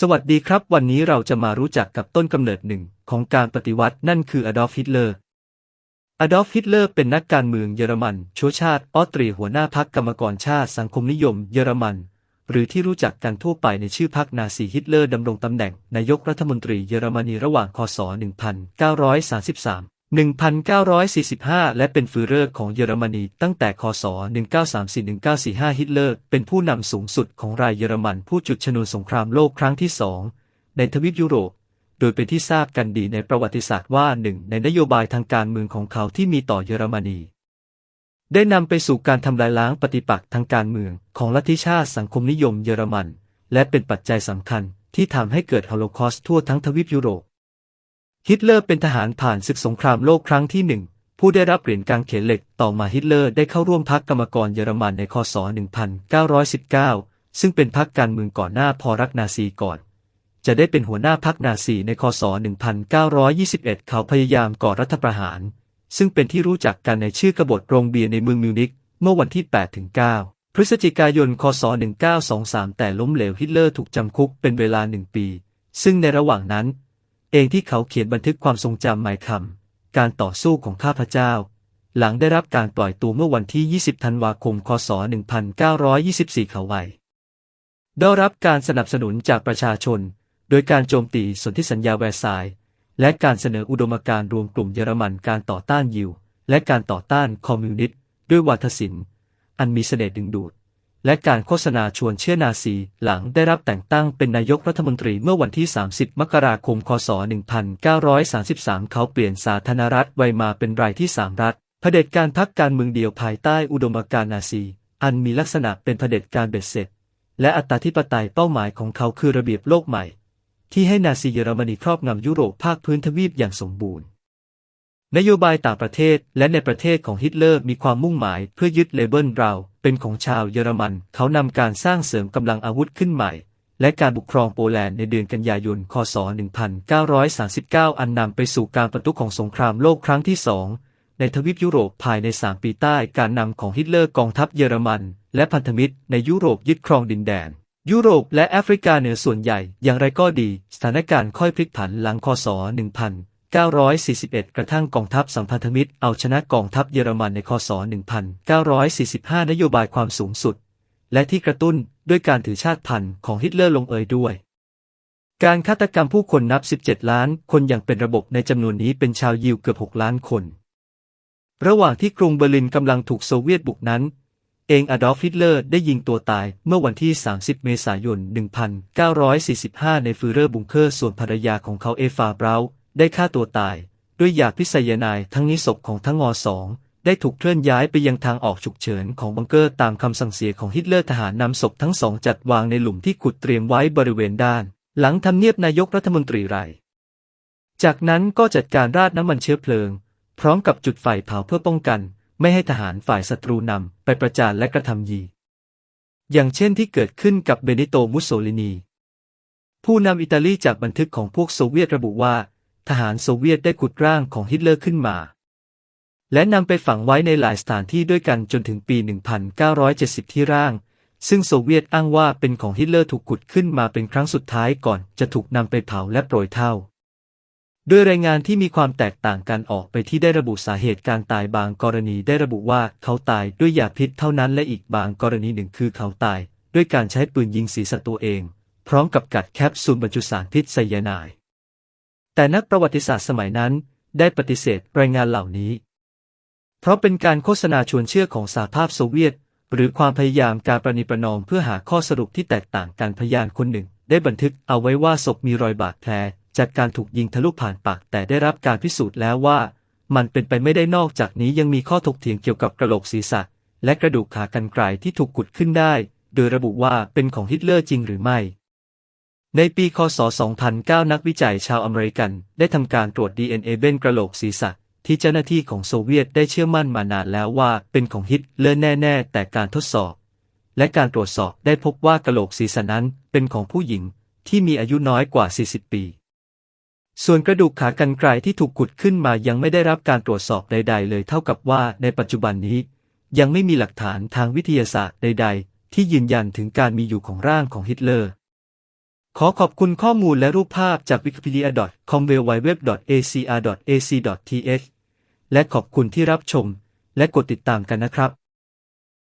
สวัสดีครับ วันนี้เราจะมารู้จักกับต้นกำเนิดหนึ่งของการปฏิวัตินั่นคืออดอล์ฟฮิตเลอร์ อดอล์ฟฮิตเลอร์เป็นนักการเมืองเยอรมันชื้อชาติออสเตรียหัวหน้าพรรคกรรมกรชาติสังคมนิยมเยอรมัน หรือที่รู้จักกันทั่วไปในชื่อพรรคนาซีฮิตเลอร์ดำรงตำแหน่งนายกรัฐมนตรีเยอรมนีระหว่างคศ 1933 1945 และเป็น fü เรอร์ของเยอรมนีตั้งแต่คศ 1934-1945 ฮิตเลอร์เป็นผู้นำสูงสุดของรายเยอรมันผู้จุดชนวนสงครามโลกครั้งที่สองในทวีปยุโรป โดยเป็นที่ทราบกันดีในประวัติศาสตร์ว่าหนึ่งในนโยบายทางการเมืองของเขาที่มีต่อเยอรมนี ได้นำไปสู่การทำลายล้างปฏิปักษ์ทางการเมืองของลัทธิชาติสังคมนิยมเยอรมัน และเป็นปัจจัยสำคัญที่ทำให้เกิดโฮโลคอสต์ทั่วทั้งทวีปยุโรป ฮิตเลอร์เป็นทหารผ่านศึกสงครามโลกครั้งที่หนึ่งผู้ได้รับเหรียญกางเขนเหล็กต่อมาฮิตเลอร์ได้เข้าร่วมพรรคกรรมกรเยอรมันในคศ 1919 ซึ่งเป็นพรรคการเมืองก่อนหน้าพอรักนาซีก่อน จะได้เป็นหัวหน้าพรรคนาซีในคศ 1921 เขาพยายามก่อรัฐประหาร ซึ่งเป็นที่รู้จักกันในชื่อกบฏโรงเบียร์ในเมืองมิวนิกเมื่อวันที่ 8-9 พฤศจิกายน คศ 1923 แต่ล้มเหลวฮิตเลอร์ถูกจำคุกเป็นเวลาหนึ่งปี ซึ่งในระหว่างนั้น เองที่เขาเขียนบันทึกความทรงจำหมายคำการต่อสู้ของข้าพเจ้า หลังได้รับการปล่อยตัวเมื่อวันที่ 20 ธันวาคม คศ 1924 เขาไว้ได้รับการสนับสนุนจากประชาชน โดยการโจมตีสนธิสัญญาแวร์ซายและการเสนออุดมการณ์รวมกลุ่มเยอรมันการต่อต้านยิว และการต่อต้านคอมมิวนิสต์ด้วยวาทศิลป์ อันมีเสน่ห์ดึงดูด และการโฆษณาชวนเชื่อนาซีหลังได้รับแต่งตั้งเป็นนายกรัฐมนตรีเมื่อวันที่ 30 มกราคม คศ 1933 เขาเปลี่ยนสาธารณรัฐไวมาเป็นรายที่ 3 รัฐเผด็จการพรรคการเมืองเดียวภายใต้อุดมการณ์นาซี อันมีลักษณะเป็นเผด็จการเบ็ดเสร็จ และอัตราธิปไตยเป้าหมายของเขาคือระเบียบโลกใหม่ ที่ให้นาซีเยอรมนีครอบงำยุโรปภาคพื้นทวีปอย่างสมบูรณ์ นโยบายต่างประเทศและในประเทศของฮิตเลอร์มีความมุ่งหมายเพื่อยึดเลเบิลเราเป็นของชาวเยอรมัน เขานำการสร้างเสริมกำลังอาวุธขึ้นใหม่ และการบุกครองโปแลนด์ในเดือนกันยายน คศ 1939 อันนำไปสู่การประทุของสงครามโลกครั้งที่สองในทวีปยุโรปภายใน 3 ปีใต้การนำของฮิตเลอร์กองทัพเยอรมัน และพันธมิตรในยุโรปยึดครองดินแดน ยุโรปและแอฟริกาเหนือส่วนใหญ่อย่างไรก็ดี สถานการณ์ค่อยพลิกผันหลังคศ 1000 1941 กระทั่งกองทัพสัมพันธมิตรเอาชนะกองทัพเยอรมันในคศ 1945 นโยบายความสูงสุด และที่กระตุ้นด้วยการถือชาติพันธุ์ของฮิตเลอร์ลงเอยด้วย การฆาตกรรมผู้คนนับ 17 ล้านคนอย่างเป็นระบบในจำนวนนี้เป็นชาวยิวเกือบ 6 ล้านคน ระหว่างที่กรุงเบอร์ลินกำลังถูกโซเวียตบุกนั้นเองอดอล์ฟฮิตเลอร์ได้ยิงตัวตายเมื่อวันที่ 30 เมษายน 1945 ในฟูเรอร์บุงเคอร์ส่วนภรรยาของเขาเอฟาเบรา ได้ฆ่าตัวตายด้วยยาพิษยานด์ทั้งนี้ศพของทั้งงอสองได้ถูกเคลื่อนย้ายไปยังทางออกฉุกเฉินของบังเกอร์ตามคำสั่งเสียของฮิตเลอร์ทหารนำศพทั้งสองจัดวางในหลุมที่ขุดเตรียมไว้บริเวณด้าน หลังทำเนียบนายกรัฐมนตรีไรจากนั้นก็จัดการราดน้ำมันเชื้อเพลิง พร้อมกับจุดไฟเผาเพื่อป้องกัน ไม่ให้ทหารฝ่ายศัตรูนำไปประจานและกระทำยี อย่างเช่นที่เกิดขึ้นกับเบนิโตมุสโสลินี ผู้นำอิตาลีจากบันทึกของพวกโซเวียตระบุว่า ทหารโซเวียตได้ขุดร่างของฮิตเลอร์ขึ้นมา และนำไปฝังไว้ในหลายสถานที่ด้วยกันจนถึงปี 1970 ที่ร่าง ซึ่งโซเวียตอ้างว่าเป็นของฮิตเลอร์ถูกขุดขึ้นมาเป็นครั้งสุดท้ายก่อนจะถูกนำไปเผาและโปรยเท่าโดยรายงานที่มีความแตกต่างกันออกไปที่ได้ระบุสาเหตุการตายบางกรณีได้ระบุว่าเขาตายด้วยยาพิษเท่านั้นและอีกบางกรณีหนึ่งคือเขาตายด้วยการใช้ปืนยิงศีรษะตัวเอง พร้อมกับกัดแคปซูลบรรจุสารพิษไซยาไนด์ แต่นักประวัติศาสตร์สมัยนั้นได้ปฏิเสธรายงานเหล่านี้ เพราะเป็นการโฆษณาชวนเชื่อของสหภาพโซเวียต หรือความพยายามการประนีประนอมเพื่อหาข้อสรุปที่แตกต่างกันพยานคนหนึ่ง ได้บันทึกเอาไว้ว่าศพมีรอยบาดแผลจากการถูกยิงทะลุผ่านปากแต่ได้รับการพิสูจน์แล้วว่า มันเป็นไปไม่ได้นอกจากนี้ยังมีข้อถกเถียงเกี่ยวกับกระโหลกศีรษะ และกระดูกขากรรไกรที่ถูกขุดขึ้นได้ โดยระบุว่าเป็นของฮิตเลอร์จริงหรือไม่ ในปีคศ 2009 นักวิจัยชาวอเมริกัน ได้ทำการตรวจ DNA เบนกระโหลกศีรษะ ที่เจ้าหน้าที่ของโซเวียตได้เชื่อมั่นมานานแล้วว่าเป็นของฮิตเลอร์แน่ ๆ แต่การทดสอบ และการตรวจสอบได้พบว่ากระโหลกศีรษะนั้นเป็นของผู้หญิงที่มีอายุน้อยกว่า 40 ปี ส่วนกระดูกขากรรไกรที่ถูกขุดขึ้นมายังไม่ได้รับการตรวจสอบใด ๆ เลยเท่ากับว่าในปัจจุบันนี้ ยังไม่มีหลักฐานทางวิทยาศาสตร์ใด ๆ ที่ยืนยันถึงการมีอยู่ของร่างของฮิตเลอร์ ขอขอบคุณข้อมูลและรูปภาพจาก wikipedia.com w w w a c r a c t h และขอบคุณที่รับชม และกดติดตามกันนะครับ